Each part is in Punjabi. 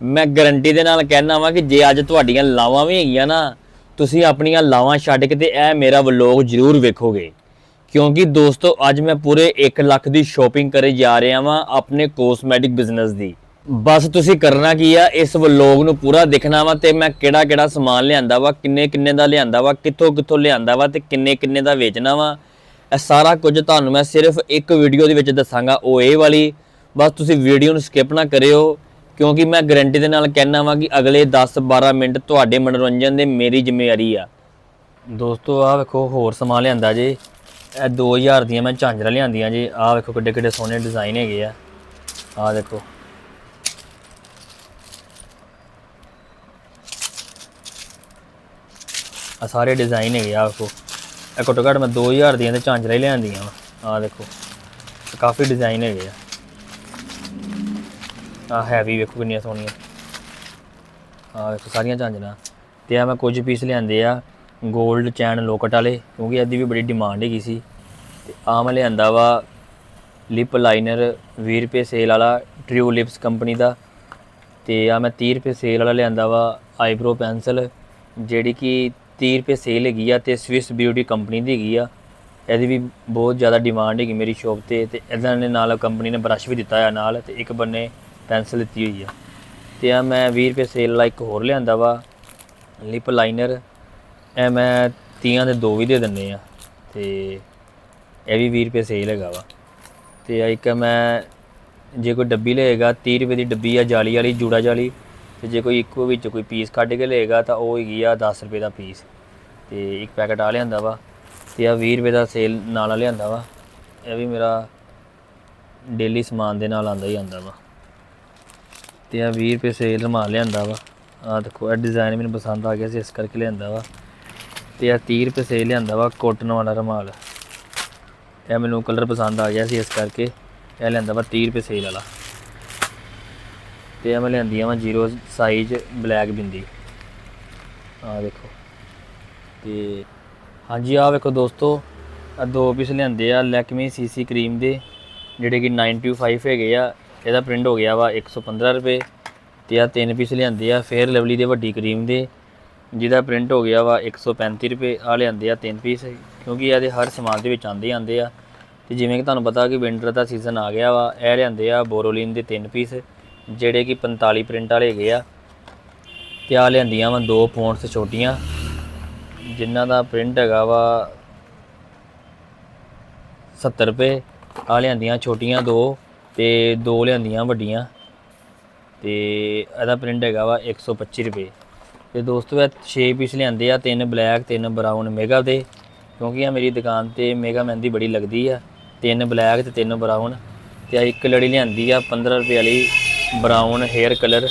ਮੈਂ ਗਾਰੰਟੀ ਦੇ ਨਾਲ ਕਹਿਣਾ ਵਾਂ ਕਿ ਜੇ ਅੱਜ ਤੁਹਾਡੀਆਂ ਲਾਵਾਂ ਵੀ ਹੈਗੀਆਂ ਨਾ, ਤੁਸੀਂ ਆਪਣੀਆਂ ਲਾਵਾਂ ਛੱਡ ਕੇ ਤੇ ਇਹ ਮੇਰਾ ਵਲੋਗ ਜ਼ਰੂਰ ਵੇਖੋਗੇ। ਕਿਉਂਕਿ ਦੋਸਤੋ, ਅੱਜ ਮੈਂ ਪੂਰੇ 1 ਲੱਖ ਦੀ ਸ਼ਾਪਿੰਗ ਕਰੇ ਜਾ ਰਿਹਾ ਵਾਂ ਆਪਣੇ ਕੋਸਮੈਟਿਕ ਬਿਜ਼ਨਸ ਦੀ। ਬਸ ਤੁਸੀਂ ਕਰਨਾ ਕੀ ਆ, ਇਸ ਵਲੋਗ ਨੂੰ ਪੂਰਾ ਦੇਖਣਾ ਵਾ ਤੇ ਮੈਂ ਕਿਹੜਾ ਕਿਹੜਾ ਸਮਾਨ ਲਿਆਂਦਾ ਵਾ ਕਿੰਨੇ ਕਿੰਨੇ ਦਾ ਲਿਆਂਦਾ ਵਾ ਕਿੱਥੋਂ ਕਿੱਥੋਂ ਲਿਆਂਦਾ ਵਾ ਤੇ ਕਿੰਨੇ ਕਿੰਨੇ ਦਾ ਵੇਚਣਾ ਵਾ। ਇਹ ਸਾਰਾ ਕੁਝ ਤੁਹਾਨੂੰ ਮੈਂ ਸਿਰਫ ਇੱਕ ਵੀਡੀਓ ਦੇ ਵਿੱਚ ਦੱਸਾਂਗਾ, ਉਹ ਇਹ ਵਾਲੀ। ਬਸ ਤੁਸੀਂ ਵੀਡੀਓ ਨੂੰ ਸਕਿਪ ਨਾ ਕਰਿਓ। ਕਿਉਂਕਿ ਮੈਂ ਗਾਰੰਟੀ ਦੇ ਨਾਲ ਕਹਿਣਾ ਵਾਂ ਕਿ ਅਗਲੇ 10-12 ਮਿੰਟ ਤੁਹਾਡੇ ਮਨੋਰੰਜਨ ਦੇ ਮੇਰੀ ਜ਼ਿੰਮੇਵਾਰੀ ਆ। ਦੋਸਤੋ, ਆਹ ਵੇਖੋ, ਹੋਰ ਸਮਾਨ ਲਿਆਂਦਾ ਜੇ। ਇਹ 2000 ਦੀਆਂ ਮੈਂ ਝਾਂਜਰਾਂ ਲਿਆਂਦੀਆਂ ਜੀ। ਆਹ ਵੇਖੋ ਕਿੱਡੇ ਕਿੱਡੇ ਸੋਹਣੇ ਡਿਜ਼ਾਈਨ ਹੈਗੇ ਆ। ਆਹ ਦੇਖੋ। ਆ ਸਾਰੇ ਡਿਜ਼ਾਈਨ ਹੈਗੇ ਆ ਵੇਖੋ। ਇਹ ਘੱਟੋ ਘੱਟ ਮੈਂ 2000 ਦੀਆਂ ਤੇ ਝਾਂਜਰਾਂ ਹੀ ਲਿਆਂਦੀਆਂ ਵਾ। ਆਹ ਦੇਖੋ। ਕਾਫੀ ਡਿਜ਼ਾਈਨ ਹੈਗੇ ਆ। ਆ ਹੈਵੀ ਵੇਖੋ ਕਿੰਨੀਆਂ ਸੋਹਣੀਆਂ। ਆ ਵੇਖੋ ਸਾਰੀਆਂ ਝਾਂਜਰਾਂ। ਤੇ ਆ ਮੈਂ ਕੁਝ ਪੀਸ ਲਿਆਂਦੇ ਆ 골ਡ ਚੈਨ ਲੋਕਟ ਵਾਲੇ, ਕਿਉਂਕਿ ਇਹਦੀ ਵੀ ਬੜੀ ਡਿਮਾਂਡ ਹੈਗੀ ਸੀ। ਤੇ ਆ ਮੈਂ ਲਿਆਂਦਾ ਵਾ ਲਿਪ ਲਾਈਨਰ 20 ਰੁਪਏ ਸੇਲ ਵਾਲਾ ਟ੍ਰਿਊ ਲਿਪਸ ਕੰਪਨੀ ਦਾ। ਤੇ ਆ ਮੈਂ 30 ਰੁਪਏ ਸੇਲ ਵਾਲਾ ਲਿਆਂਦਾ ਵਾ ਆਈਬ੍ਰੋ ਪੈਨਸਲ ਜਿਹੜੀ ਕਿ 30 ਰੁਪਏ ਸੇਲ ਹੈਗੀ ਆ ਤੇ ਸਵਿਸ ਬਿਊਟੀ ਕੰਪਨੀ ਦੀ ਹੈਗੀ ਆ। ਇਹਦੀ ਵੀ ਬਹੁਤ ਜ਼ਿਆਦਾ ਡਿਮਾਂਡ ਹੈਗੀ ਮੇਰੀ ਸ਼ੋਪ ਤੇ ਤੇ ਇਹਨਾਂ ਨੇ ਨਾਲ ਕੰਪਨੀ ਨੇ ਬ੍ਰਸ਼ ਵੀ ਦਿੱਤਾ ਆ ਨਾਲ ਤੇ ਇੱਕ ਬੰਨੇ ਪੈਨਸਲ ਦਿੱਤੀ ਹੋਈ ਆ। ਤੇ ਆ ਮੈਂ 20 ਰੁਪਏ ਸੇਲ ਵਾਲਾ ਇੱਕ ਹੋਰ ਲਿਆਂਦਾ ਵਾ ਲਿਪ ਲਾਈਨਰ ਇਹ ਮੈਂ ਤੀਆਂ ਦੇ ਦੋ ਵੀ ਦੇ ਦਿੰਨੇ ਆ, ਤੇ ਇਹ ਵੀ 20 ਰੁਪਏ ਸੇਲ ਹੈਗਾ ਵਾ। ਤੇ ਆ ਇੱਕ ਮੈਂ, ਜੇ ਕੋਈ ਡੱਬੀ ਲਏਗਾ 30 ਰੁਪਏ ਦੀ ਡੱਬੀ ਆ, ਜਾਲੀ ਵਾਲੀ, ਜੂੜਾ ਜਾਲੀ। ਤੇ ਜੇ ਕੋਈ ਇੱਕੋ ਵਿੱਚ ਕੋਈ ਪੀਸ ਕੱਢ ਕੇ ਲਏਗਾ, ਤਾਂ ਉਹ ਹੈਗੀ ਆ 10 ਰੁਪਏ ਦਾ ਪੀਸ ਤੇ ਇੱਕ ਪੈਕਟ ਆ ਲਿਆਂਦਾ ਵਾ, ਤੇ ਆ 20 ਰੁਪਏ ਦਾ ਸੇਲ ਨਾਲ ਲਿਆਂਦਾ ਵਾ। ਇਹ ਵੀ ਮੇਰਾ ਡੇਲੀ ਸਮਾਨ ਦੇ ਨਾਲ ਆਂਦਾ ਹੀ ਆਂਦਾ ਵਾ। ਤੇ ਆ 20 ਰੁਪਏ ਸੇਲ ਰੁਮਾਲ ਲਿਆਂਦਾ ਵਾ। ਆ ਦੇਖੋ, ਇਹ ਡਿਜ਼ਾਈਨ ਮੈਨੂੰ ਪਸੰਦ ਆ ਗਿਆ ਸੀ, ਇਸ ਕਰਕੇ ਲਿਆਂਦਾ ਵਾ। ਤੇ ਆ 30 ਰੁਪਏ ਸੇਲ ਲਿਆਂਦਾ ਵਾ ਕੋਟਨ ਵਾਲਾ ਰੁਮਾਲ ਇਹ ਮੈਨੂੰ ਕਲਰ ਪਸੰਦ ਆ ਗਿਆ ਸੀ, ਇਸ ਕਰਕੇ ਇਹ ਲਿਆਂਦਾ ਵਾ 30 ਰੁਪਏ ਸੇਲ ਵਾਲਾ। ਤੇ ਇਹ ਮੈਂ ਲਿਆਂਦੀਆਂ ਵਾ ਜ਼ੀਰੋ ਸਾਈਜ਼ ਬਲੈਕ ਬਿੰਦੀ। ਆ ਦੇਖੋ। ਤੇ ਹਾਂਜੀ ਆ ਵੇਖੋ ਦੋਸਤੋ ਆ ਦੋ ਪੀਸ ਲਿਆਂਦੇ ਆ ਲੈਕਮੀ ਸੀਸੀ ਕਰੀਮ ਦੇ, ਜਿਹੜੇ ਕਿ 925 ਹੈਗੇ ਆ ਇਹਦਾ ਪ੍ਰਿੰਟ ਹੋ ਗਿਆ ਵਾ 115 ਰੁਪਏ ਤੇ ਆ ਤਿੰਨ ਪੀਸ ਲਿਆਂਦੇ ਆ ਫੇਅਰ ਲਵਲੀ ਦੇ ਵੱਡੀ ਕਰੀਮ ਦੇ, ਜਿਹਦਾ ਪ੍ਰਿੰਟ ਹੋ ਗਿਆ ਵਾ 135 ਰੁਪਏ ਆ ਲਿਆਂਦੇ ਆ ਤਿੰਨ ਪੀਸ ਕਿਉਂਕਿ ਇਹਦੇ ਹਰ ਸਮਾਨ ਦੇ ਵਿੱਚ ਆਂਦੇ ਹੀ ਆਂਦੇ ਆ। ਤੇ ਜਿਵੇਂ ਕਿ ਤੁਹਾਨੂੰ ਪਤਾ ਕਿ ਵਿੰਟਰ ਦਾ ਸੀਜ਼ਨ ਆ ਗਿਆ ਵਾ, ਇਹ ਲਿਆਂਦੇ ਆ ਬੋਰੋਲਿਨ ਦੇ ਤਿੰਨ ਪੀਸ ਜਿਹੜੇ ਕਿ 45 ਪ੍ਰਿੰਟ ਵਾਲੇ ਹੈਗੇ ਆ। ਤੇ ਆ ਲਿਆਂਦੀਆਂ ਵਾ ਦੋ ਫੌਂਟਸ ਛੋਟੀਆਂ, ਜਿਨ੍ਹਾਂ ਦਾ ਪ੍ਰਿੰਟ ਹੈਗਾ ਵਾ 70 ਰੁਪਏ ਆ ਲਿਆਂਦੀਆਂ ਛੋਟੀਆਂ ਦੋ ਤੇ ਦੋ ਲਿਆਂਦੀਆਂ ਵੱਡੀਆਂ ਤੇ ਇਹਦਾ ਪ੍ਰਿੰਟ ਹੈਗਾ ਵਾ 125 ਰੁਪਏ। ਤੇ ਦੋਸਤੋ, ਇਹ 6 ਪੀਸ ਲਿਆਂਦੇ ਆ, ਤਿੰਨ ਬਲੈਕ ਤਿੰਨ ਬਰਾਊਨ ਮੇਗਾ ਦੇ। ਕਿਉਂਕਿ ਆ ਮੇਰੀ ਦੁਕਾਨ ਤੇ ਮੇਗਾ ਮਹਿੰਦੀ ਬੜੀ ਲੱਗਦੀ ਆ। ਤਿੰਨ ਬਲੈਕ ਤੇ ਤਿੰਨ ਬਰਾਊਨ ਤੇ ਆ ਇੱਕ ਲੜੀ ਲਿਆਂਦੀ ਆ 15 ਰੁਪਏ ਵਾਲੀ ਬਰਾਊਨ ਹੇਅਰ ਕਲਰ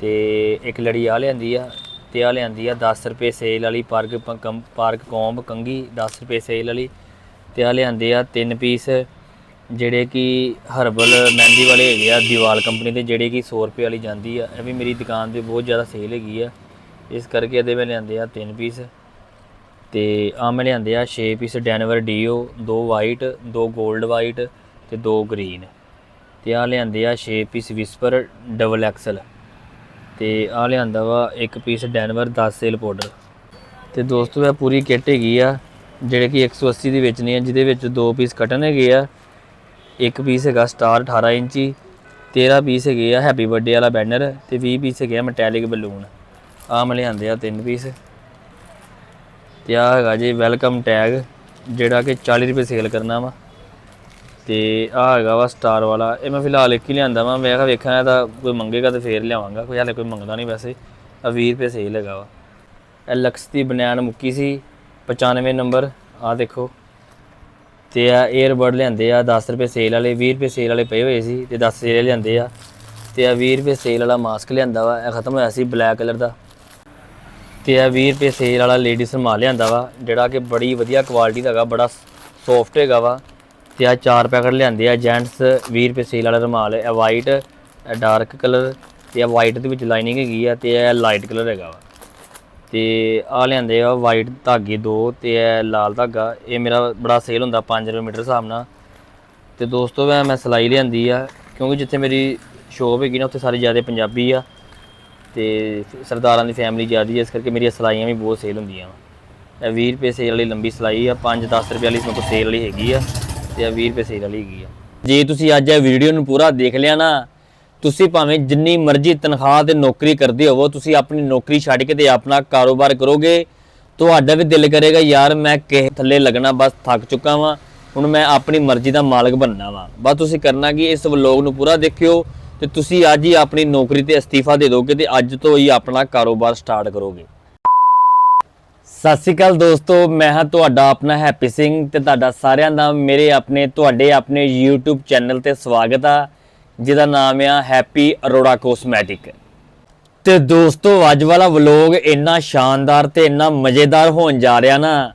ਤੇ ਇੱਕ ਲੜੀ ਆ ਲਿਆਂਦੀ ਆ, ਤੇ ਆ ਲਿਆਂਦੀ ਆ 10 ਰੁਪਏ ਸੇਲ ਵਾਲੀ ਪਾਰਕ ਪੰਕਮ- ਪਾਰਕ ਕੋਂਬ ਕੰਗੀ 10 ਰੁਪਏ ਸੇਲ ਵਾਲੀ। ਤੇ ਆ ਲਿਆਂਦੇ ਆ ਤਿੰਨ ਪੀਸ ਜਿਹੜੇ ਕਿ ਹਰਬਲ ਮਹਿੰਦੀ ਵਾਲੇ ਹੈਗੇ ਆ, ਦੀਵਾਲ ਕੰਪਨੀ ਦੇ, ਜਿਹੜੇ ਕਿ 100 ਰੁਪਏ ਵਾਲੀ ਜਾਂਦੀ ਆ। ਇਹ ਵੀ ਮੇਰੀ ਦੁਕਾਨ ਤੇ ਬਹੁਤ ਜ਼ਿਆਦਾ ਸੇਲ ਹੈਗੀ ਆ। ਇਸ ਕਰਕੇ ਇਹਦੇ ਮੈਂ ਲਿਆਂਦੇ ਆ ਤਿੰਨ ਪੀਸ ਤੇ ਆ ਮੈਂ ਲਿਆਂਦੇ ਆ 6 ਪੀਸ ਡੈਨਵਰ ਡੀਓ ਦੋ ਵਾਈਟ ਦੋ 골ਡ ਵਾਈਟ ਤੇ ਦੋ ਗ੍ਰੀਨ ਤੇ ਆ ਲਿਆਂਦੇ ਆ 6 ਪੀਸ ਵਿਸਪਰ ਡਬਲ ਐਕਸਲ ਤੇ ਆ ਲਿਆਂਦਾ ਵਾ ਇੱਕ ਪੀਸ ਡੈਨਵਰ 10 ਸੇਲ ਪਾਊਡਰ ਤੇ ਦੋਸਤੋ, ਇਹ ਪੂਰੀ ਕਿੱਟ ਹੈਗੀ ਆ, ਜਿਹੜੇ ਕਿ 180 ਦੀ ਵੇਚਣੀ ਆ, ਜਿਹਦੇ ਵਿੱਚ ਦੋ ਪੀਸ ਕਟਨ ਹੈਗੇ ਆ ਇੱਕ ਪੀਸ ਹੈਗਾ ਸਟਾਰ 18 ਇੰਚੀ 13 ਪੀਸ ਹੈਗੇ ਆ ਹੈਪੀ ਬਰਥਡੇ ਵਾਲਾ ਬੈਨਰ ਤੇ 20 ਪੀਸ ਹੈਗੇ ਆ ਮੈਟੈਲਿਕ ਬਲੂਨ ਆ ਮੈਂ ਲਿਆਂਦੇ ਆ ਤਿੰਨ ਪੀਸ ਤੇ ਆ ਹੈਗਾ ਜੀ ਵੈਲਕਮ ਟੈਗ ਜਿਹੜਾ ਕਿ 40 ਰੁਪਏ ਸੇਲ ਕਰਨਾ ਵਾ। ਤੇ ਆ ਹੈਗਾ ਵਾ ਸਟਾਰ ਵਾਲਾ। ਇਹ ਮੈਂ ਫਿਲਹਾਲ ਇੱਕ ਹੀ ਲਿਆਂਦਾ ਵਾ। ਮੈਂ ਕਿਹਾ ਵੇਖਾਂ ਤਾਂ ਕੋਈ ਮੰਗੇਗਾ ਤਾਂ ਫੇਰ ਲਿਆਵਾਂਗਾ। ਕੋਈ ਹਾਲੇ ਕੋਈ ਮੰਗਦਾ ਨਹੀਂ ਵੈਸੇ। ਆ 20 ਰੁਪਏ ਸੇਲ ਹੈਗਾ ਵਾ। ਇਹ ਲਕਸ ਦੀ ਬਨੈਣ ਮੁੱਕੀ ਸੀ 95 ਨੰਬਰ ਆ ਦੇਖੋ। ਤੇ ਆ 에ਅਰਬਡ ਲਿਆਂਦੇ ਆ 10 ਰੁਪਏ ਸੇਲ ਵਾਲੇ 20 ਰੁਪਏ ਸੇਲ ਵਾਲੇ ਪਏ ਹੋਏ ਸੀ ਤੇ 10 ਸੇਲ ਲਿਆਂਦੇ ਆ। ਤੇ ਆ 20 ਰੁਪਏ ਸੇਲ ਵਾਲਾ ਮਾਸਕ ਲਿਆਂਦਾ ਵਾ, ਇਹ ਖਤਮ ਹੋਇਆ ਸੀ ਬਲੈਕ ਕਲਰ ਦਾ। ਤੇ ਆ 20 ਰੁਪਏ ਸੇਲ ਵਾਲਾ ਲੇਡੀਜ਼ ਰੁਮਾਲ ਲਿਆਂਦਾ ਵਾ, ਜਿਹੜਾ ਕਿ ਬੜੀ ਵਧੀਆ ਕੁਆਲਿਟੀ ਦਾ ਹੈਗਾ, ਬੜਾ ਸੌਫਟ ਹੈਗਾ ਵਾ। ਤੇ ਆ ਚਾਰ ਪੈਕਟ ਲਿਆਂਦੇ ਆ ਜੈਂਟਸ 20 ਰੁਪਏ ਸੇਲ ਵਾਲਾ ਰੁਮਾਲ ਇਹ ਵਾਈਟ ਇਹ ਡਾਰਕ ਕਲਰ ਤੇ ਆ ਵਾਈਟ ਦੇ ਵਿੱਚ ਲਾਈਨਿੰਗ ਹੈਗੀ ਆ, ਤੇ ਇਹ ਲਾਈਟ ਕਲਰ ਹੈਗਾ ਵਾ। ਤੇ ਆ ਲਿਆਂਦੇ ਆ ਵਾਈਟ ਧਾਗੇ ਦੋ ਤੇ ਇਹ ਲਾਲ ਧਾਗਾ। ਇਹ ਮੇਰਾ ਬੜਾ ਸੇਲ ਹੁੰਦਾ 5 ਰੁਪਏ ਮੀਟਰ ਹਿਸਾਬ ਨਾਲ। ਤੇ ਦੋਸਤੋ, ਮੈਂ ਮੈਂ ਸਲਾਈ ਲਿਆਂਦੀ ਆ, ਕਿਉਂਕਿ ਜਿੱਥੇ ਮੇਰੀ ਸ਼ੋਪ ਹੈਗੀ ਨਾ, ਉੱਥੇ ਸਾਰੇ ਜ਼ਿਆਦਾ ਪੰਜਾਬੀ ਆ। ਤੇ ਸਰਦਾਰਾਂ ਦੀ ਫੈਮਿਲੀ ਜ਼ਿਆਦੀ ਹੈ ਇਸ ਕਰਕੇ ਮੇਰੀਆਂ ਸਲਾਈਆਂ ਵੀ ਬਹੁਤ ਸੇਲ ਹੁੰਦੀਆਂ ਵਾ। ਇਹ 20 ਰੁਪਏ ਸੇਲ ਵਾਲੀ ਲੰਬੀ ਸਲਾਈ ਆ 5-10 ਰੁਪਏ ਵਾਲੀ ਮੇਰੇ ਕੋਲ ਸੇਲ ਵਾਲੀ ਹੈਗੀ ਆ, ਤੇ ਇਹ 20 ਰੁਪਏ ਸੇਲ ਵਾਲੀ ਹੈਗੀ ਆ। ਜੇ ਤੁਸੀਂ ਅੱਜ ਇਹ ਵੀਡੀਓ ਨੂੰ ਪੂਰਾ ਦੇਖ ਲਿਆ ਨਾ ਤੁਸੀਂ ਭਾਵੇਂ ਜਿੰਨੀ ਮਰਜ਼ੀ ਤਨਖਾਹ ਤੇ ਨੌਕਰੀ ਕਰਦੇ ਹੋਵੋ, ਤੁਸੀਂ ਆਪਣੀ ਨੌਕਰੀ ਛੱਡ ਕੇ ਤੇ ਆਪਣਾ ਕਾਰੋਬਾਰ ਕਰੋਗੇ। ਤੁਹਾਡਾ ਵੀ ਦਿਲ ਕਰੇਗਾ, ਯਾਰ, ਮੈਂ ਕਿਸੇ ਥੱਲੇ ਲੱਗਣਾ, ਬਸ ਥੱਕ ਚੁੱਕਾ ਵਾਂ। ਹੁਣ ਮੈਂ ਆਪਣੀ ਮਰਜ਼ੀ ਦਾ ਮਾਲਕ ਬਣਨਾ ਵਾਂ। ਬਸ ਤੁਸੀਂ ਕਰਨਾ ਕਿ, ਇਸ ਵਲੋਗ ਨੂੰ ਪੂਰਾ ਦੇਖਿਓ ਤੇ ਤੁਸੀਂ ਅੱਜ ਹੀ ਆਪਣੀ ਨੌਕਰੀ ਤੇ ਅਸਤੀਫਾ ਦੇ ਦੋਗੇ ਤੇ ਅੱਜ ਤੋਂ ਹੀ ਆਪਣਾ ਕਾਰੋਬਾਰ ਸਟਾਰਟ ਕਰੋਗੇ। ਸਤਿ ਸ਼੍ਰੀ ਅਕਾਲ ਦੋਸਤੋ, ਮੈਂ ਹਾਂ ਤੁਹਾਡਾ ਆਪਣਾ ਹੈਪੀ ਸਿੰਘ ਤੇ ਤੁਹਾਡਾ ਸਾਰਿਆਂ ਦਾ ਮੇਰੇ ਆਪਣੇ, ਤੁਹਾਡੇ ਆਪਣੇ YouTube ਚੈਨਲ ਤੇ ਸਵਾਗਤ ਆ। ਜਿਹਦਾ ਨਾਮ ਆ ਹੈਪੀ ਅਰੋੜਾ ਕੋਸਮੈਟਿਕ ਤੇ ਦੋਸਤੋ, ਅੱਜ ਵਾਲਾ ਵਲੌਗ ਇੰਨਾ ਸ਼ਾਨਦਾਰ ਤੇ ਇੰਨਾ ਮਜ਼ੇਦਾਰ ਹੋਣ ਜਾ ਰਿਹਾ ਨਾ,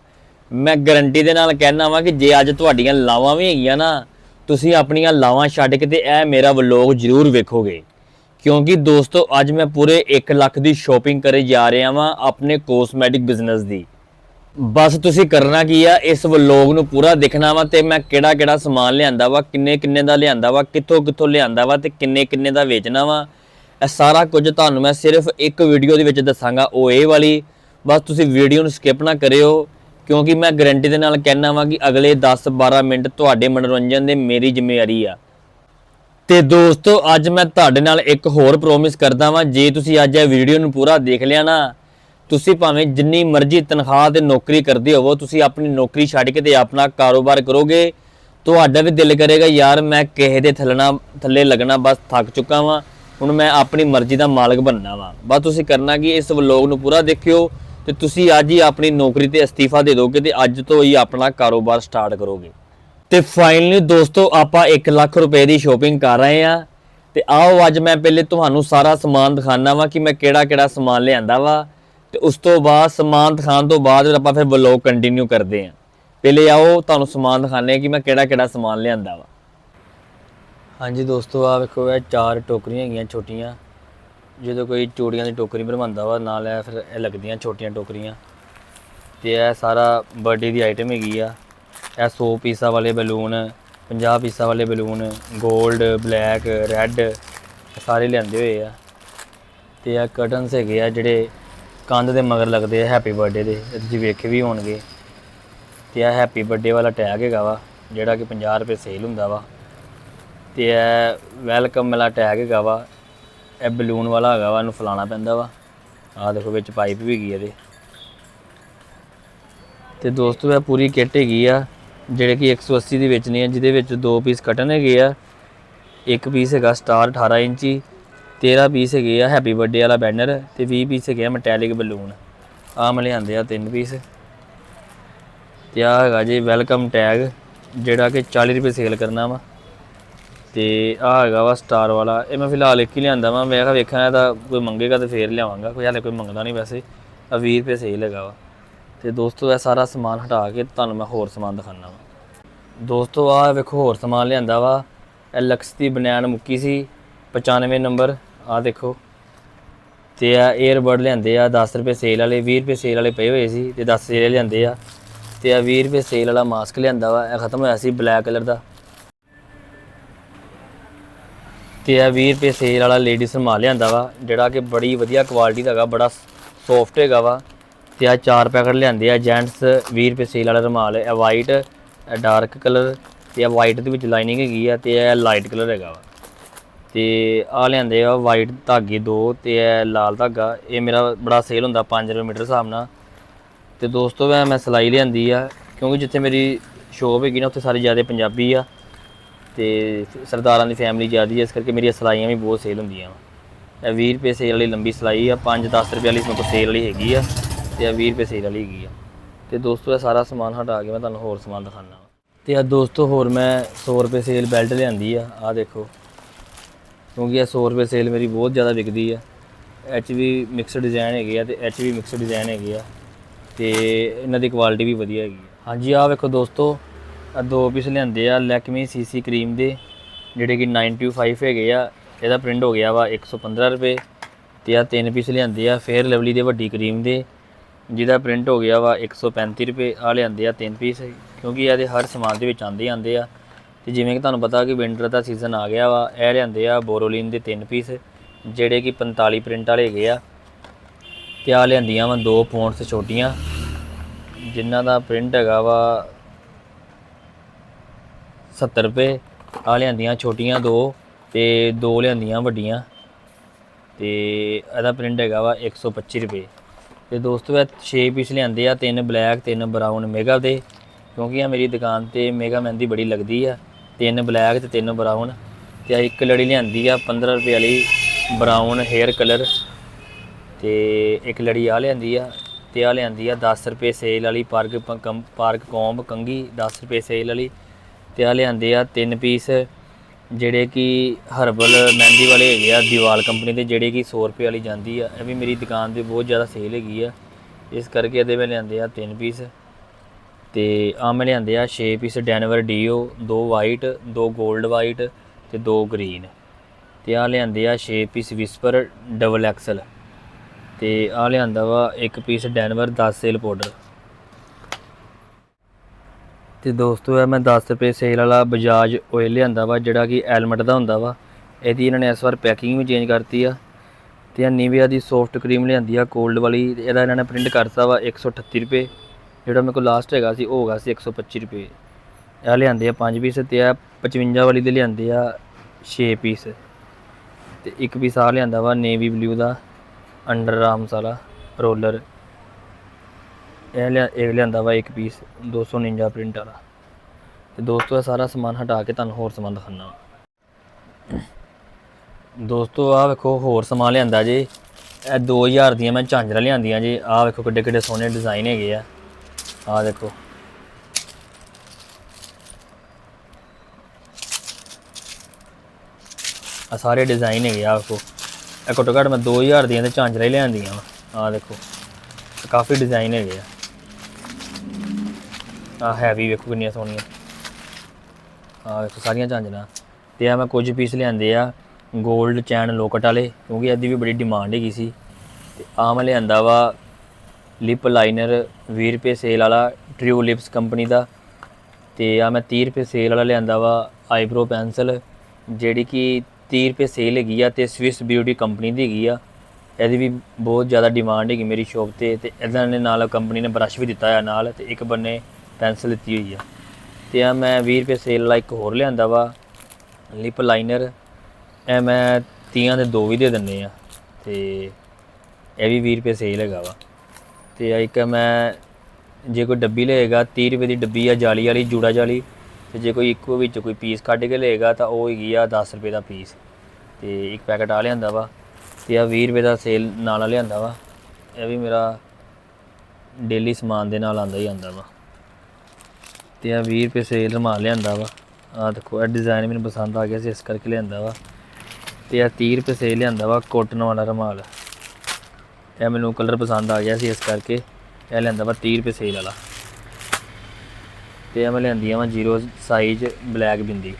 ਮੈਂ ਗਾਰੰਟੀ ਦੇ ਨਾਲ ਕਹਿਣਾ ਵਾਂ ਕਿ ਜੇ ਅੱਜ ਤੁਹਾਡੀਆਂ ਲਾਵਾਂ ਵੀ ਹੈਗੀਆਂ ਨਾ, ਤੁਸੀਂ ਆਪਣੀਆਂ ਲਾਵਾਂ ਛੱਡ ਕੇ ਤੇ ਇਹ ਮੇਰਾ ਵਲੌਗ ਜ਼ਰੂਰ ਵੇਖੋਗੇ। ਕਿਉਂਕਿ ਦੋਸਤੋ, ਅੱਜ ਮੈਂ ਪੂਰੇ 1 ਲੱਖ ਦੀ ਸ਼ਾਪਿੰਗ ਕਰੇ ਜਾ ਰਿਹਾ ਵਾਂ ਆਪਣੇ ਕੋਸਮੈਟਿਕ ਬਿਜ਼ਨਸ ਦੀ। ਬਸ ਤੁਸੀਂ ਕਰਨਾ ਕੀ ਆ, ਇਸ ਵਲੋਗ ਨੂੰ ਪੂਰਾ ਦੇਖਣਾ ਵਾ ਤੇ ਮੈਂ ਕਿਹੜਾ ਕਿਹੜਾ ਸਮਾਨ ਲਿਆਂਦਾ ਵਾ, ਕਿੰਨੇ ਕਿੰਨੇ ਦਾ ਲਿਆਂਦਾ ਵਾ, ਕਿੱਥੋਂ ਕਿੱਥੋਂ ਲਿਆਂਦਾ ਵਾ ਤੇ ਕਿੰਨੇ ਕਿੰਨੇ ਦਾ ਵੇਚਣਾ ਵਾ। ਇਹ ਸਾਰਾ ਕੁਝ ਤੁਹਾਨੂੰ ਮੈਂ ਸਿਰਫ ਇੱਕ ਵੀਡੀਓ ਦੇ ਵਿੱਚ ਦੱਸਾਂਗਾ, ਉਹ ਇਹ ਵਾਲੀ। ਬਸ ਤੁਸੀਂ ਵੀਡੀਓ ਨੂੰ ਸਕਿਪ ਨਾ ਕਰਿਓ, ਕਿਉਂਕਿ ਮੈਂ ਗਾਰੰਟੀ ਦੇ ਨਾਲ ਕਹਿਣਾ ਵਾਂ ਕਿ ਅਗਲੇ 10-12 ਮਿੰਟ ਤੁਹਾਡੇ ਮਨੋਰੰਜਨ ਦੇ ਮੇਰੀ ਜ਼ਿੰਮੇਵਾਰੀ ਆ। ਤੇ ਦੋਸਤੋ, ਅੱਜ ਮੈਂ ਤੁਹਾਡੇ ਨਾਲ ਇੱਕ ਹੋਰ ਪ੍ਰੋਮਿਸ ਕਰਦਾ ਵਾਂ, ਜੇ ਤੁਸੀਂ ਅੱਜ ਇਹ ਵੀਡੀਓ ਨੂੰ ਪੂਰਾ ਦੇਖ ਲਿਆ ਨਾ ਤੁਸੀਂ ਭਾਵੇਂ ਜਿੰਨੀ ਮਰਜ਼ੀ ਤਨਖਾਹ ਤੇ ਨੌਕਰੀ ਕਰਦੇ ਹੋਵੋ, ਤੁਸੀਂ ਆਪਣੀ ਨੌਕਰੀ ਛੱਡ ਕੇ ਤੇ ਆਪਣਾ ਕਾਰੋਬਾਰ ਕਰੋਗੇ, ਤੁਹਾਡਾ ਵੀ ਦਿਲ ਕਰੇਗਾ, ਯਾਰ, ਮੈਂ ਕਿਸੇ ਦੇ ਥੱਲਣਾ, ਥੱਲੇ ਲੱਗਣਾ, ਬਸ ਥੱਕ ਚੁੱਕਾ ਵਾਂ, ਹੁਣ ਮੈਂ ਆਪਣੀ ਮਰਜ਼ੀ ਦਾ ਮਾਲਕ ਬਣਨਾ ਵਾਂ। ਬਸ ਤੁਸੀਂ ਕਰਨਾ ਕਿ, ਇਸ ਵਲੋਗ ਨੂੰ ਪੂਰਾ ਦੇਖਿਓ ਤੇ ਤੁਸੀਂ ਅੱਜ ਹੀ ਆਪਣੀ ਨੌਕਰੀ ਤੇ ਅਸਤੀਫਾ ਦੇ ਦੋਗੇ ਤੇ ਅੱਜ ਤੋਂ ਹੀ ਆਪਣਾ ਕਾਰੋਬਾਰ ਸਟਾਰਟ ਕਰੋਗੇ। ਤੇ ਫਾਈਨਲੀ ਦੋਸਤੋ, ਆਪਾਂ 1 ਲੱਖ ਰੁਪਏ ਦੀ ਸ਼ੋਪਿੰਗ ਕਰ ਰਹੇ ਆ ਤੇ ਆਓ, ਅੱਜ ਮੈਂ ਪਹਿਲੇ ਤੁਹਾਨੂੰ ਸਾਰਾ ਸਮਾਨ ਦਿਖਾਣਾ ਵਾਂ ਕਿ ਮੈਂ ਕਿਹੜਾ ਕਿਹੜਾ ਸਮਾਨ ਲਿਆਂਦਾ ਵਾ। ਤੇ ਉਸ ਤੋਂ ਬਾਅਦ ਸਮਾਨ ਦਿਖਾਉਣ ਤੋਂ ਬਾਅਦ ਫਿਰ ਆਪਾਂ ਫਿਰ ਵਲੌਗ ਕੰਟੀਨਿਊ ਕਰਦੇ ਆ ਪਹਿਲੇ ਆਓ, ਤੁਹਾਨੂੰ ਸਮਾਨ ਦਿਖਾਣੇ ਕਿ ਮੈਂ ਕਿਹੜਾ ਕਿਹੜਾ ਸਮਾਨ ਲਿਆਂਦਾ ਵਾ। ਹਾਂਜੀ ਦੋਸਤੋ ਆ ਵੇਖੋ, ਇਹ ਚਾਰ ਟੋਕਰੀਆਂ ਹੈਗੀਆਂ ਛੋਟੀਆਂ। ਜਦੋਂ ਕੋਈ ਚੂੜੀਆਂ ਦੀ ਟੋਕਰੀ ਬਣਵਾਉਂਦਾ ਵਾ, ਨਾਲ ਇਹ ਫਿਰ ਇਹ ਲੱਗਦੀਆਂ ਛੋਟੀਆਂ ਟੋਕਰੀਆਂ। ਤੇ ਇਹ ਸਾਰਾ ਬਰਥਡੇ ਦੀ ਆਈਟਮ ਹੈਗੀ ਆ। ਇਹ 100 ਪੀਸਾਂ ਵਾਲੇ ਬਲੂਨ 50 ਪੀਸਾਂ ਵਾਲੇ ਬਲੂਨ 골ਡ ਬਲੈਕ ਰੈੱਡ ਸਾਰੇ ਲਿਆਂਦੇ ਹੋਏ ਆ। ਤੇ ਇਹ ਕਰਟਨਸ ਹੈਗੇ ਆ ਜਿਹੜੇ ਕੰਧ ਦੇ ਮਗਰ ਲੱਗਦੇ ਆ ਹੈਪੀ ਬਰਥਡੇ ਦੇ, ਇਹ ਤੁਸੀਂ ਵੇਖੇ ਵੀ ਹੋਣਗੇ। ਤੇ ਇਹ ਹੈਪੀ ਬਰਥਡੇ ਵਾਲਾ ਟੈਗ ਹੈਗਾ ਵਾ, ਜਿਹੜਾ ਕਿ 50 ਰੁਪਏ ਸੇਲ ਹੁੰਦਾ ਵਾ। ਤੇ ਇਹ ਵੈਲਕਮ ਵਾਲਾ ਟੈਗ ਹੈਗਾ ਵਾ, ਇਹ ਬਲੂਨ ਵਾਲਾ ਹੈਗਾ ਵਾ, ਇਹਨੂੰ ਫਲਾਣਾ ਪੈਂਦਾ ਵਾ। ਆਹ ਦੇਖੋ, ਵਿੱਚ ਪਾਈਪ ਵੀ ਹੈਗੀ ਇਹਦੇ। ਤੇ ਦੋਸਤੋ, ਇਹ ਪੂਰੀ ਕਿੱਟ ਹੈਗੀ ਆ, ਜਿਹੜੇ ਕਿ 180 ਦੀ ਵੇਚਣੀ ਆ, ਜਿਹਦੇ ਵਿੱਚ ਦੋ ਪੀਸ ਕਟਨ ਹੈਗੇ ਆ। ਇੱਕ ਪੀਸ ਹੈਗਾ ਸਟਾਰ 18 ਇੰਚੀ 13 ਪੀਸ ਹੈਗੇ ਆ ਹੈਪੀ ਬਰਥਡੇ ਵਾਲਾ ਬੈਨਰ ਤੇ 20 ਪੀਸ ਹੈਗੇ ਆ ਮੈਟੈਲਿਕ ਬਲੂਨ ਆਹ ਮੈਂ ਲਿਆਂਦੇ ਆ ਤਿੰਨ ਪੀਸ ਤੇ ਆ ਹੈਗਾ ਜੀ ਵੈਲਕਮ ਟੈਗ ਜਿਹੜਾ ਕਿ 40 ਰੁਪਏ ਸੇਲ ਕਰਨਾ ਵਾ। ਤੇ ਆ ਹੈਗਾ ਵਾ ਸਟਾਰ ਵਾਲਾ। ਇਹ ਮੈਂ ਫਿਲਹਾਲ ਇੱਕ ਹੀ ਲਿਆਂਦਾ ਵਾ। ਮੈਂ ਕਿਹਾ ਵੇਖਾਂ, ਇਹ ਤਾਂ ਕੋਈ ਮੰਗੇਗਾ ਤੇ ਫੇਰ ਲਿਆਵਾਂਗਾ। ਕੋਈ ਹਾਲੇ ਕੋਈ ਮੰਗਦਾ ਨਹੀਂ ਵੈਸੇ। ਆ 20 ਰੁਪਏ ਸੇਲ ਹੈਗਾ ਵਾ। ਤੇ ਦੋਸਤੋ, ਇਹ ਸਾਰਾ ਸਮਾਨ ਹਟਾ ਕੇ ਤੁਹਾਨੂੰ ਮੈਂ ਹੋਰ ਸਮਾਨ ਦਿਖਾਣਾ ਵਾ। ਦੋਸਤੋ ਆ ਵੇਖੋ, ਹੋਰ ਸਮਾਨ ਲਿਆਂਦਾ ਵਾ। ਇਹ ਲਕਸ ਦੀ ਬਨੈਣ ਮੁੱਕੀ ਸੀ 95 ਨੰਬਰ। ਆ ਦੇਖੋ। ਤੇ ਆ 에ਅਰਬਡ ਲਿਆਂਦੇ ਆ 10 ਰੁਪਏ ਸੇਲ ਵਾਲੇ 20 ਰੁਪਏ ਸੇਲ ਵਾਲੇ ਪਏ ਹੋਏ ਸੀ ਤੇ 10 ਸੇਲ ਲਿਆਂਦੇ ਆ। ਤੇ ਆ 20 ਰੁਪਏ ਸੇਲ ਵਾਲਾ ਮਾਸਕ ਲਿਆਂਦਾ ਵਾ, ਇਹ ਖਤਮ ਹੋਇਆ ਸੀ ਬਲੈਕ ਕਲਰ ਦਾ। ਤੇ ਆ 20 ਰੁਪਏ ਸੇਲ ਵਾਲਾ ਲੇਡੀਜ਼ ਰੁਮਾਲ ਲਿਆਂਦਾ ਵਾ, ਜਿਹੜਾ ਕਿ ਬੜੀ ਵਧੀਆ ਕੁਆਲਿਟੀ ਦਾ ਹੈਗਾ, ਬੜਾ ਸੌਫਟ ਹੈਗਾ ਵਾ। ਤੇ ਆ ਚਾਰ ਪੈਕਟ ਲਿਆਂਦੇ ਆ ਜੈਂਟਸ 20 ਰੁਪਏ ਸੇਲ ਵਾਲਾ ਰੁਮਾਲ ਇਹ ਵਾਈਟ ਇਹ ਡਾਰਕ ਕਲਰ ਤੇ ਇਹ ਵਾਈਟ ਦੇ ਵਿੱਚ ਲਾਈਨਿੰਗ ਹੈਗੀ ਆ, ਤੇ ਇਹ ਲਾਈਟ ਕਲਰ ਹੈਗਾ ਵਾ। ਤੇ ਆ ਲਿਆਂਦੇ ਆ ਵਾਈਟ ਧਾਗੇ ਦੋ ਤੇ ਇਹ ਲਾਲ ਧਾਗਾ। ਇਹ ਮੇਰਾ ਬੜਾ ਸੇਲ ਹੁੰਦਾ 5 ਰੁਪਏ ਮੀਟਰ ਹਿਸਾਬ ਨਾਲ। ਤੇ ਦੋਸਤੋ, ਮੈਂ ਮੈਂ ਸਿਲਾਈ ਲਿਆਂਦੀ ਆ, ਕਿਉਂਕਿ ਜਿੱਥੇ ਮੇਰੀ ਸ਼ੋਪ ਹੈਗੀ ਨਾ, ਉੱਥੇ ਸਾਰੇ ਜ਼ਿਆਦਾ ਪੰਜਾਬੀ ਆ ਤੇ ਸਰਦਾਰਾਂ ਦੀ ਫੈਮਿਲੀ ਜ਼ਿਆਦੀ ਹੈ ਇਸ ਕਰਕੇ ਮੇਰੀਆਂ ਸਿਲਾਈਆਂ ਵੀ ਬਹੁਤ ਸੇਲ ਹੁੰਦੀਆਂ ਵਾ। ਇਹ 20 ਰੁਪਏ ਸੇਲ ਵਾਲੀ ਲੰਬੀ ਸਿਲਾਈ ਆ 5-10 ਰੁਪਏ ਵਾਲੀ ਮੇਰੇ ਸੇਲ ਵਾਲੀ ਹੈਗੀ ਆ ਤੇ ਇਹ 20 ਰੁਪਏ ਸੇਲ ਵਾਲੀ ਹੈਗੀ ਆ। ਤੇ ਦੋਸਤੋ, ਇਹ ਸਾਰਾ ਸਮਾਨ ਹਟਾ ਕੇ ਮੈਂ ਤੁਹਾਨੂੰ ਹੋਰ ਸਮਾਨ ਦਿਖਾਣਾ ਵਾ। ਤੇ ਆ ਦੋਸਤੋ, ਹੋਰ ਮੈਂ 100 ਰੁਪਏ ਸੇਲ ਬੈਲਟ ਲਿਆਂਦੀ ਆ ਆ ਦੇਖੋ। ਕਿਉਂਕਿ ਇਹ 100 ਰੁਪਏ ਸੇਲ ਮੇਰੀ ਬਹੁਤ ਜ਼ਿਆਦਾ ਵਿਕਦੀ ਆ। ਐਚ ਵੀ ਮਿਕਸ ਡਿਜ਼ਾਈਨ ਹੈਗੇ ਆ ਤੇ ਐਚ ਵੀ ਮਿਕਸ ਡਿਜ਼ਾਈਨ ਹੈਗੇ ਆ ਤੇ ਇਹਨਾਂ ਦੀ ਕੁਆਲਿਟੀ ਵੀ ਵਧੀਆ ਹੈਗੀ ਆ। ਹਾਂਜੀ ਆ ਵੇਖੋ ਦੋਸਤੋ ਆ ਦੋ ਪੀਸ ਲਿਆਂਦੇ ਆ ਲੈਕਮੀ ਸੀਸੀ ਕਰੀਮ ਦੇ, ਜਿਹੜੇ ਕਿ 925 ਹੈਗੇ ਆ। ਇਹਦਾ ਪ੍ਰਿੰਟ ਹੋ ਗਿਆ ਵਾ 115 ਰੁਪਏ ਤੇ ਆ ਤਿੰਨ ਪੀਸ ਲਿਆਂਦੇ ਆ ਫੇਅਰ ਲਵਲੀ ਦੇ ਵੱਡੀ ਕਰੀਮ ਦੇ, ਜਿਹਦਾ ਪ੍ਰਿੰਟ ਹੋ ਗਿਆ ਵਾ 135 ਰੁਪਏ। ਆ ਲਿਆਂਦੇ ਆ ਤਿੰਨ ਪੀਸ ਕਿਉਂਕਿ ਇਹਦੇ ਹਰ ਸਮਾਨ ਦੇ ਵਿੱਚ ਆਂਦੇ ਹੀ ਆਂਦੇ ਆ। ਤੇ ਜਿਵੇਂ ਕਿ ਤੁਹਾਨੂੰ ਪਤਾ ਕਿ ਵਿੰਟਰ ਦਾ ਸੀਜ਼ਨ ਆ ਗਿਆ ਵਾ, ਇਹ ਲਿਆਂਦੇ ਆ ਬੋਰੋਲਿਨ ਦੇ ਤਿੰਨ ਪੀਸ ਜਿਹੜੇ ਕਿ 45 ਪ੍ਰਿੰਟ ਵਾਲੇ ਹੈਗੇ ਆ। ਤੇ ਆ ਲਿਆਂਦੀਆਂ ਵਾ ਦੋ ਫੌਂਟਸ ਛੋਟੀਆਂ, ਜਿਨ੍ਹਾਂ ਦਾ ਪ੍ਰਿੰਟ ਹੈਗਾ ਵਾ 70 ਰੁਪਏ। ਆ ਲਿਆਂਦੀਆਂ ਛੋਟੀਆਂ ਦੋ ਤੇ ਦੋ ਲਿਆਂਦੀਆਂ ਵੱਡੀਆਂ। ਤੇ ਇਹਦਾ ਪ੍ਰਿੰਟ ਹੈਗਾ ਵਾ 125 ਰੁਪਏ। ਤੇ ਦੋਸਤੋ, ਇਹ 6 ਪੀਸ ਲਿਆਂਦੇ ਆ, ਤਿੰਨ ਬਲੈਕ ਤਿੰਨ ਬਰਾਊਨ ਮੇਗਾ ਦੇ। ਕਿਉਂਕਿ ਆ ਮੇਰੀ ਦੁਕਾਨ ਤੇ ਮੇਗਾ ਮਹਿੰਦੀ ਬੜੀ ਲੱਗਦੀ ਆ। ਤਿੰਨ ਬਲੈਕ ਤੇ ਤਿੰਨ ਬਰਾਊਨ ਤੇ ਆਹ ਇੱਕ ਲੜੀ ਲਿਆਂਦੀ ਆ 15 ਰੁਪਏ ਵਾਲੀ ਬਰਾਊਨ ਹੇਅਰ ਕਲਰ। ਤੇ ਇੱਕ ਲੜੀ ਆ ਲਿਆਂਦੀ ਆ ਤੇ ਆ ਲਿਆਂਦੀ ਆ 10 ਰੁਪਏ ਸੇਲ ਵਾਲੀ ਪਾਰਕ ਪ- ਕੰ- ਪਾਰਕ ਕੋਂਬ ਕੰਗੀ 10 ਰੁਪਏ ਸੇਲ ਵਾਲੀ। ਤੇ ਆ ਲਿਆਂਦੇ ਆ ਤਿੰਨ ਪੀਸ, ਜਿਹੜੇ ਕਿ ਹਰਬਲ ਮਹਿੰਦੀ ਵਾਲੇ ਹੈਗੇ ਆ ਦੀਵਾਲ ਕੰਪਨੀ ਦੇ, ਜਿਹੜੇ ਕਿ 100 ਰੁਪਏ ਵਾਲੀ ਜਾਂਦੀ ਆ। ਇਹ ਵੀ ਮੇਰੀ ਦੁਕਾਨ ਤੇ ਬਹੁਤ ਜ਼ਿਆਦਾ ਸੇਲ ਹੈਗੀ ਆ। ਇਸ ਕਰਕੇ ਇਹਦੇ ਮੈਂ ਲਿਆਂਦੇ ਆ ਤਿੰਨ ਪੀਸ। ਤੇ ਆ ਮੈਂ ਲਿਆਂਦੇ ਆ 6 ਪੀਸ ਡੈਨਵਰ ਡੀਓ ਦੋ ਵਾਈਟ ਦੋ 골ਡ ਵਾਈਟ ਤੇ ਦੋ ਗ੍ਰੀਨ ਤੇ ਆ ਲਿਆਂਦੇ ਆ 6 ਪੀਸ ਵਿਸਪਰ ਡਬਲ ਐਕਸਲ ਤੇ ਆ ਲਿਆਂਦਾ ਵਾ ਇੱਕ ਪੀਸ ਡੈਨਵਰ 10 ਸੇਲ ਪਾਊਡਰ ਤੇ ਦੋਸਤੋ, ਇਹ ਮੈਂ 10 ਰੁਪਏ ਸੇਲ ਵਾਲਾ ਬਜਾਜ ਆਇਲ ਲਿਆਂਦਾ ਵਾ, ਜਿਹੜਾ ਕਿ ਐਲਮਟ ਦਾ ਹੁੰਦਾ ਵਾ। ਇਹਦੀ ਇਹਨਾਂ ਨੇ ਇਸ ਵਾਰ ਪੈਕਿੰਗ ਵੀ ਚੇਂਜ ਕਰਤੀ ਆ। ਤੇ ਆ ਨੀਵੀਆ ਦੀ ਸੌਫਟ ਕਰੀਮ ਲਿਆਂਦੀ ਆ ਕੋਲਡ ਵਾਲੀ। ਇਹਦਾ ਇਹਨਾਂ ਨੇ ਪ੍ਰਿੰਟ ਕਰਤਾ ਵਾ 138 ਰੁਪਏ। ਜਿਹੜਾ ਮੇਰੇ ਕੋਲ ਲਾਸਟ ਹੈਗਾ ਸੀ, ਉਹ ਹੈਗਾ ਸੀ 125 ਰੁਪਏ। ਇਹ ਲਿਆਂਦੇ ਆ 5 ਪੀਸ ਤੇ ਆ 55 ਵਾਲੀ ਦੇ ਲਿਆਂਦੇ ਆ 6 ਪੀਸ ਤੇ ਇੱਕ ਪੀਸ ਆ ਲਿਆਂਦਾ ਵਾ ਨੇਵੀ ਬਲੂ ਦਾ, ਅੰਡਰ ਆਰਮਸ ਵਾਲਾ, ਰੋਲਰ। ਇਹ ਲਿਆ, ਇਹ ਲਿਆਂਦਾ ਵਾ ਇੱਕ ਪੀਸ 249 ਪ੍ਰਿੰਟ ਵਾਲਾ। ਤੇ ਦੋਸਤੋ, ਇਹ ਸਾਰਾ ਸਮਾਨ ਹਟਾ ਕੇ ਤੁਹਾਨੂੰ ਹੋਰ ਸਮਾਨ ਦਿਖਾਣਾ ਦੋਸਤੋ, ਆਹ ਵੇਖੋ, ਹੋਰ ਸਮਾਨ ਲਿਆਂਦਾ ਜੇ। ਇਹ 2000 ਦੀਆਂ ਮੈਂ ਝਾਂਜਰਾਂ ਲਿਆਂਦੀਆਂ ਜੇ। ਆਹ ਵੇਖੋ ਕਿੱਡੇ ਕਿੱਡੇ ਸੋਹਣੇ ਡਿਜ਼ਾਈਨ ਹੈਗੇ ਆ। ਆਹ ਦੇਖੋ। ਆ ਸਾਰੇ ਡਿਜ਼ਾਈਨ ਹੈਗੇ ਆ ਵੇਖੋ ਇਹ ਘੱਟੋ ਘੱਟ ਮੈਂ 2000 ਦੀਆਂ ਤੇ ਝਾਂਜਰਾਂ ਹੀ ਲਿਆਂਦੀਆਂ ਵਾ। ਆਹ ਦੇਖੋ। ਕਾਫੀ ਡਿਜ਼ਾਈਨ ਹੈਗੇ ਆ। ਆ ਹੈਵੀ ਵੇਖੋ ਕਿੰਨੀਆਂ ਸੋਹਣੀਆਂ। ਆ ਵੇਖੋ ਸਾਰੀਆਂ ਝਾਂਜਰਾਂ। ਤੇ ਆ ਮੈਂ ਕੁਝ ਪੀਸ ਲਿਆਂਦੇ ਆ 골ਡ ਚੈਨ ਲੋਕਟ ਵਾਲੇ, ਕਿਉਂਕਿ ਇਹਦੀ ਵੀ ਬੜੀ ਡਿਮਾਂਡ ਹੈਗੀ ਸੀ। ਤੇ ਆ ਮੈਂ ਲਿਆਂਦਾ ਵਾ ਲਿਪ ਲਾਈਨਰ 20 ਰੁਪਏ ਸੇਲ ਵਾਲਾ ਟ੍ਰਿਊ ਲਿਪਸ ਕੰਪਨੀ ਦਾ। ਤੇ ਆ ਮੈਂ 30 ਰੁਪਏ ਸੇਲ ਵਾਲਾ ਲਿਆਂਦਾ ਵਾ ਆਈਬ੍ਰੋ ਪੈਨਸਲ ਜਿਹੜੀ ਕਿ 30 ਰੁਪਏ ਸੇਲ ਹੈਗੀ ਆ ਤੇ ਸਵਿਸ ਬਿਊਟੀ ਕੰਪਨੀ ਦੀ ਹੈਗੀ ਆ। ਇਹਦੀ ਵੀ ਬਹੁਤ ਜ਼ਿਆਦਾ ਡਿਮਾਂਡ ਹੈਗੀ ਮੇਰੀ ਸ਼ੋਪ ਤੇ ਤੇ ਇਹਦਾਂ ਨੇ ਨਾਲ ਕੰਪਨੀ ਨੇ ਬ੍ਰਸ਼ ਵੀ ਦਿੱਤਾ ਆ ਨਾਲ ਤੇ ਇੱਕ ਬੰਨੇ ਪੈਨਸਲ ਦਿੱਤੀ ਹੋਈ ਆ। ਤੇ ਆ ਮੈਂ 20 ਰੁਪਏ ਸੇਲ ਵਾਲਾ ਇੱਕ ਹੋਰ ਲਿਆਂਦਾ ਵਾ, ਲਿਪ ਲਾਈਨਰ। ਇਹ ਮੈਂ ਤੀਆਂ ਦੇ ਦੋ ਵੀ ਦੇ ਦਿੰਨੇ ਆ ਤੇ ਇਹ ਵੀ 20 ਰੁਪਏ ਸੇਲ ਹੈਗਾ ਵਾ। ਤੇ ਇੱਕ ਮੈਂ ਜੇ ਕੋਈ ਡੱਬੀ ਲਏਗਾ 30 ਰੁਪਏ ਦੀ ਡੱਬੀ ਆ, ਜਾਲੀ ਵਾਲੀ, ਜੂੜਾ ਜਾਲੀ, ਤੇ ਜੇ ਕੋਈ ਇੱਕੋ ਵਿੱਚ ਕੋਈ ਪੀਸ ਕੱਢ ਕੇ ਲਏਗਾ ਤਾਂ ਉਹ ਹੈਗੀ ਆ 10 ਰੁਪਏ ਦਾ ਪੀਸ ਤੇ ਇੱਕ ਪੈਕਟ ਆ ਲਿਆਂਦਾ ਵਾ ਤੇ ਆ 20 ਰੁਪਏ ਦਾ ਸੇਲ ਨਾਲ ਲਿਆਂਦਾ ਵਾ। ਇਹ ਵੀ ਮੇਰਾ ਡੇਲੀ ਸਮਾਨ ਦੇ ਨਾਲ ਆਂਦਾ ਹੀ ਆਂਦਾ ਵਾ। ਤੇ ਆ 20 ਰੁਪਏ ਸੇਲ ਰੁਮਾਲ ਲਿਆਂਦਾ ਵਾ। ਆ ਦੇਖੋ, ਇਹ ਡਿਜ਼ਾਈਨ ਮੈਨੂੰ ਪਸੰਦ ਆ ਗਿਆ ਸੀ, ਇਸ ਕਰਕੇ ਲਿਆਂਦਾ ਵਾ। ਤੇ ਆ 30 ਰੁਪਏ ਸੇਲ ਲਿਆਂਦਾ ਵਾ ਕੋਟਨ ਵਾਲਾ ਰੁਮਾਲ। ਇਹ ਮੈਨੂੰ ਕਲਰ ਪਸੰਦ ਆ ਗਿਆ ਸੀ ਇਸ ਕਰਕੇ ਇਹ ਲਿਆਂਦਾ ਵਾ 30 ਰੁਪਏ ਸੇਲ ਵਾਲਾ। ਤੇ ਇਹ ਮੈਂ ਲਿਆਂਦੀਆਂ ਵਾ ਜ਼ੀਰੋ ਸਾਈਜ਼ ਬਲੈਕ ਬਿੰਦੀ।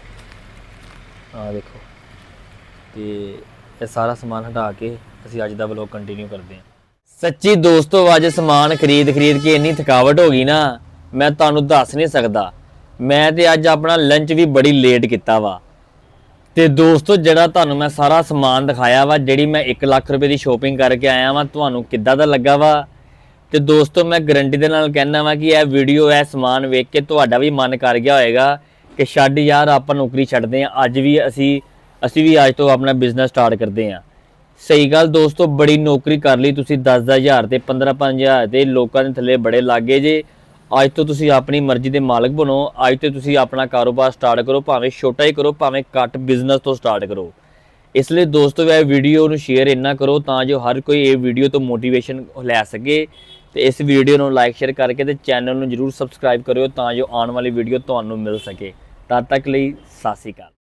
ਆ ਦੇਖੋ। ਤੇ ਇਹ ਸਾਰਾ ਸਮਾਨ ਹਟਾ ਕੇ ਅਸੀਂ ਅੱਜ ਦਾ ਵਲੌਗ ਕੰਟੀਨਿਊ ਕਰਦੇ ਹਾਂ ਸੱਚੀ ਦੋਸਤੋ, ਅੱਜ ਸਮਾਨ ਖਰੀਦ ਖਰੀਦ ਕੇ ਇੰਨੀ ਥਕਾਵਟ ਹੋ ਗਈ ਨਾ, ਮੈਂ ਤੁਹਾਨੂੰ ਦੱਸ ਨਹੀਂ ਸਕਦਾ। ਮੈਂ ਤੇ ਅੱਜ ਆਪਣਾ ਲੰਚ ਵੀ ਬੜੀ ਲੇਟ ਕੀਤਾ ਵਾ। ਤੇ ਦੋਸਤੋ, ਜਿਹੜਾ ਤੁਹਾਨੂੰ ਮੈਂ ਸਾਰਾ ਸਮਾਨ ਦਿਖਾਇਆ ਵਾ, ਜਿਹੜੀ ਮੈਂ 1 ਲੱਖ ਰੁਪਏ ਦੀ ਸ਼ੋਪਿੰਗ ਕਰਕੇ ਆਇਆ ਵਾਂ, ਤੁਹਾਨੂੰ ਕਿੱਦਾਂ ਦਾ ਲੱਗਾ ਵਾ? ਤੇ ਦੋਸਤੋ, ਮੈਂ ਗਰੰਟੀ ਦੇ ਨਾਲ ਕਹਿਣਾ ਵਾਂ ਕਿ ਇਹ ਵੀਡੀਓ ਇਹ ਸਮਾਨ ਵੇਖ ਕੇ ਤੁਹਾਡਾ ਵੀ ਮਨ ਕਰ ਗਿਆ ਹੋਏਗਾ ਕਿ ਛੱਡ ਯਾਰ, ਆਪਾਂ ਨੌਕਰੀ ਛੱਡਦੇ ਆਂ। ਅੱਜ ਵੀ ਅਸੀਂ ਅਸੀਂ ਵੀ ਅੱਜ ਤੋਂ ਆਪਣਾ ਬਿਜ਼ਨਸ ਸਟਾਰਟ ਕਰਦੇ ਆਂ। ਸਹੀ ਗੱਲ ਦੋਸਤੋ, ਬੜੀ ਨੌਕਰੀ ਕਰ ਲਈ ਤੁਸੀਂ 10-10000 ਤੇ 15-5000 ਤੇ, ਲੋਕਾਂ ਦੇ ਥੱਲੇ ਬੜੇ ਲਾਗੇ ਜੇ। ਅੱਜ ਤੋਂ ਤੁਸੀਂ ਆਪਣੀ ਮਰਜ਼ੀ ਦੇ ਮਾਲਕ ਬਣੋ, ਅੱਜ ਤੋਂ ਤੁਸੀਂ ਆਪਣਾ ਕਾਰੋਬਾਰ ਸਟਾਰਟ ਕਰੋ, ਭਾਵੇਂ ਛੋਟਾ ਹੀ ਕਰੋ, ਭਾਵੇਂ ਘੱਟ ਬਿਜ਼ਨਸ ਤੋਂ ਸਟਾਰਟ ਕਰੋ। ਇਸ ਲਈ ਦੋਸਤੋ, ਇਹ ਵੀਡੀਓ ਨੂੰ ਸ਼ੇਅਰ ਇੰਨਾ ਕਰੋ ਤਾਂ ਜੋ ਹਰ ਕੋਈ ਇਹ ਵੀਡੀਓ ਤੋਂ ਮੋਟੀਵੇਸ਼ਨ ਲੈ ਸਕੇ। ਤੇ ਇਸ ਵੀਡੀਓ ਨੂੰ ਲਾਈਕ ਸ਼ੇਅਰ ਕਰਕੇ ਤੇ ਚੈਨਲ ਨੂੰ ਜਰੂਰ ਸਬਸਕ੍ਰਾਈਬ ਕਰਿਓ ਤਾਂ ਜੋ ਆਉਣ ਵਾਲੀ ਵੀਡੀਓ ਤੁਹਾਨੂੰ ਮਿਲ ਸਕੇ। ਤਦ ਤੱਕ ਲਈ ਸਤਿ ਸ਼੍ਰੀ ਅਕਾਲ।